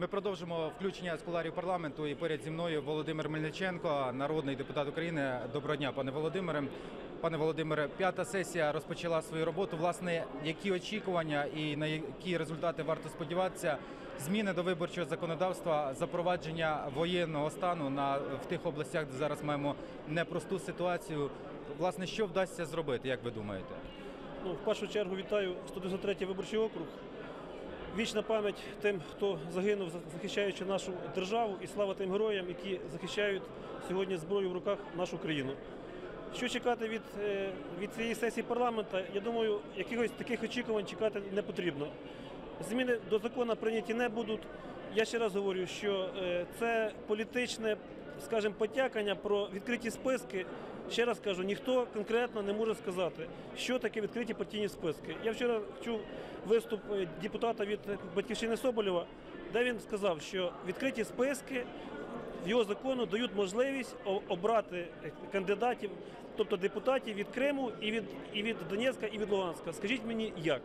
Ми продовжимо включення з куларів парламенту і поряд зі мною Володимир Мельниченко, народний депутат України. Доброго дня, пане Володимире. Пане Володимире, п'ята сесія розпочала свою роботу. Власне, які очікування і на які результати варто сподіватися? Зміни до виборчого законодавства, запровадження воєнного стану на в тих областях, де зараз маємо непросту ситуацію. Власне, що вдасться зробити, як ви думаєте? Ну, в першу чергу вітаю 193 виборчий округ. Вічна пам'ять тим, хто загинув, захищаючи нашу державу, і слава тим героям, які захищають сьогодні зброю в руках нашу країну. Що чекати від, е, від цієї сесії парламенту? Я думаю, якихось таких очікувань чекати не потрібно. Зміни до закону прийняті не будуть. Я ще раз говорю, що е, це політичне, скажімо, потякання про відкриті списки. Ще раз кажу, ніхто конкретно не може сказати, що таке відкриті партійні списки. Я вчора чув виступ е, депутата від батьківщини Соболєва, де він сказав, що відкриті списки в його закону дають можливість обрати кандидатів, тобто депутатів від Криму і від, і від Донецька, і від Луганська. Скажіть мені, як?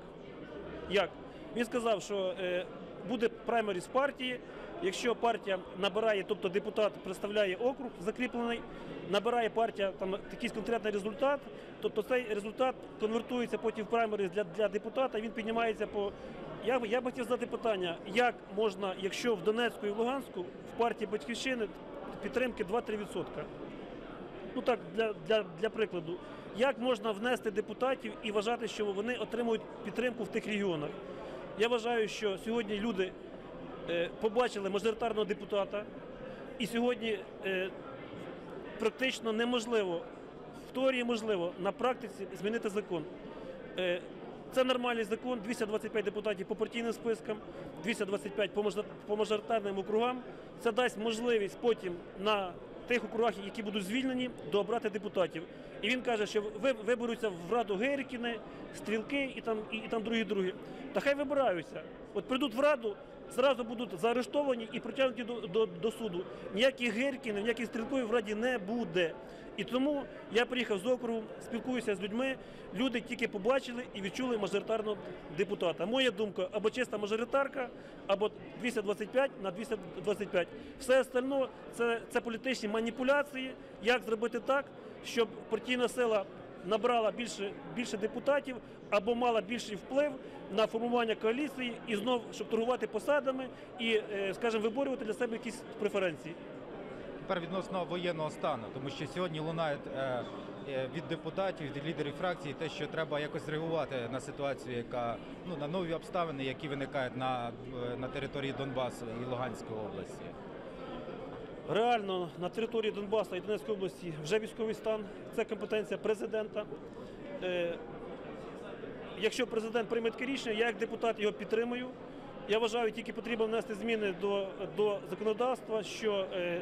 Як? Він сказав, що е, буде праймеріс партії. Якщо партія набирає, тобто депутат представляє округ закріплений, набирає партія там якийсь конкретний результат, тобто цей результат конвертується потім в праймеріс для, для депутата, він піднімається по. Я, я би хотів задати питання, як можна, якщо в Донецьку і в Луганську в партії Батьківщини підтримки 2-3%? Ну так, для, для, для прикладу, як можна внести депутатів і вважати, що вони отримують підтримку в тих регіонах? Я вважаю, що сьогодні люди е, побачили мажоритарного депутата, і сьогодні е, практично неможливо, в теорії можливо, на практиці змінити закон. Е, це нормальний закон, 225 депутатів по партійним спискам, 225 по мажор- по мажоритарним округам. Це дасть можливість потім на тих округах, які будуть звільнені, дообрати депутатів. І він каже, що ви- виберуться в Раду Геркіни, Стрілки і там, і, і там другі другі. Та хай вибираються. От прийдуть в Раду, зразу будуть заарештовані і притягнуті до, до, до суду. Ніяких Геркінів, ніяких Стрілкових в Раді не буде. І тому я приїхав з округу, спілкуюся з людьми. Люди тільки побачили і відчули мажоритарного депутата. Моя думка або чиста мажоритарка, або 225 на 225. Все остальне це, це політичні маніпуляції. Як зробити так, щоб партійна сила набрала більше, більше депутатів або мала більший вплив на формування коаліції і знов, щоб торгувати посадами і, е, скажімо, виборювати для себе якісь преференції. Тепер відносно воєнного стану, тому що сьогодні лунають е, е, від депутатів, від лідерів фракцій, те, що треба якось реагувати на ситуацію, яка ну на нові обставини, які виникають на, на території Донбасу і Луганської області. Реально на території Донбасу і Донецької області вже військовий стан. Це компетенція президента. Е, якщо президент прийме таке рішення, я як депутат його підтримую. Я вважаю, тільки потрібно внести зміни до, до законодавства, що е,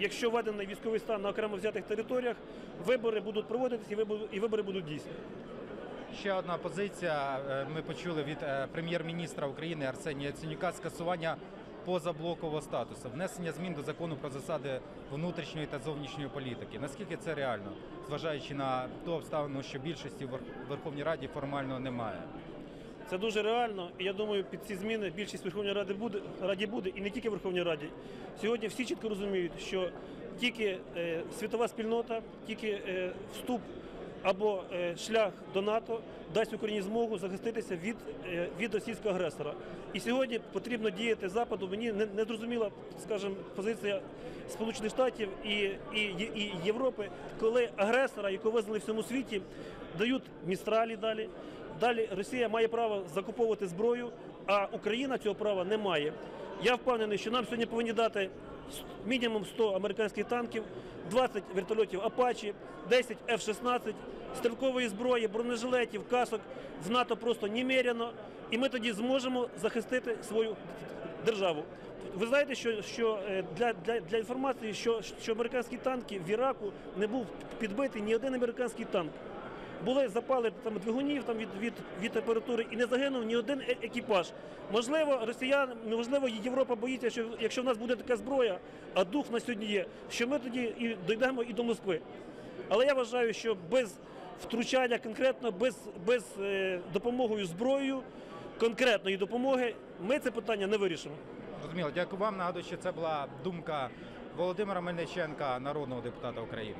якщо введений військовий стан на окремо взятих територіях, вибори будуть проводитися і вибори, і вибори будуть дійсні. Ще одна позиція. е, Ми почули від е, прем'єр-міністра України Арсенія Яценюка скасування позаблокового статусу, внесення змін до закону про засади внутрішньої та зовнішньої політики. Наскільки це реально, зважаючи на ту обставину, що більшості в Верховній Раді формально немає? Це дуже реально, і я думаю, під ці зміни більшість Верховної Ради буде раді буде, і не тільки Верховній Раді. Сьогодні всі чітко розуміють, що тільки е, світова спільнота, тільки е, вступ або е, шлях до НАТО дасть Україні змогу захиститися від, е, від російського агресора. І сьогодні потрібно діяти западу. Мені не, зрозуміла, скажімо, позиція Сполучених Штатів і, і, і Європи, коли агресора, якого визнали в всьому світі, дають містралі далі. Далі Росія має право закуповувати зброю, а Україна цього права не має. Я впевнений, що нам сьогодні повинні дати мінімум 100 американських танків, 20 вертольотів Апачі, 10 F-16, стрілкової зброї, бронежилетів, касок. В НАТО просто немерено, і ми тоді зможемо захистити свою державу. Ви знаєте, що, що е, для, для, для інформації, що, що американські танки в Іраку не був підбитий ні один американський танк були запали там двигунів там від, від, від температури і не загинув ні один е- екіпаж. Можливо, росіян, можливо, Європа боїться, що якщо в нас буде така зброя, а дух на сьогодні є, що ми тоді і дійдемо і до Москви. Але я вважаю, що без втручання конкретно, без, без е, допомогою зброєю, конкретної допомоги, ми це питання не вирішимо. Зрозуміло, дякую вам. Нагадую, що це була думка Володимира Мельниченка, народного депутата України.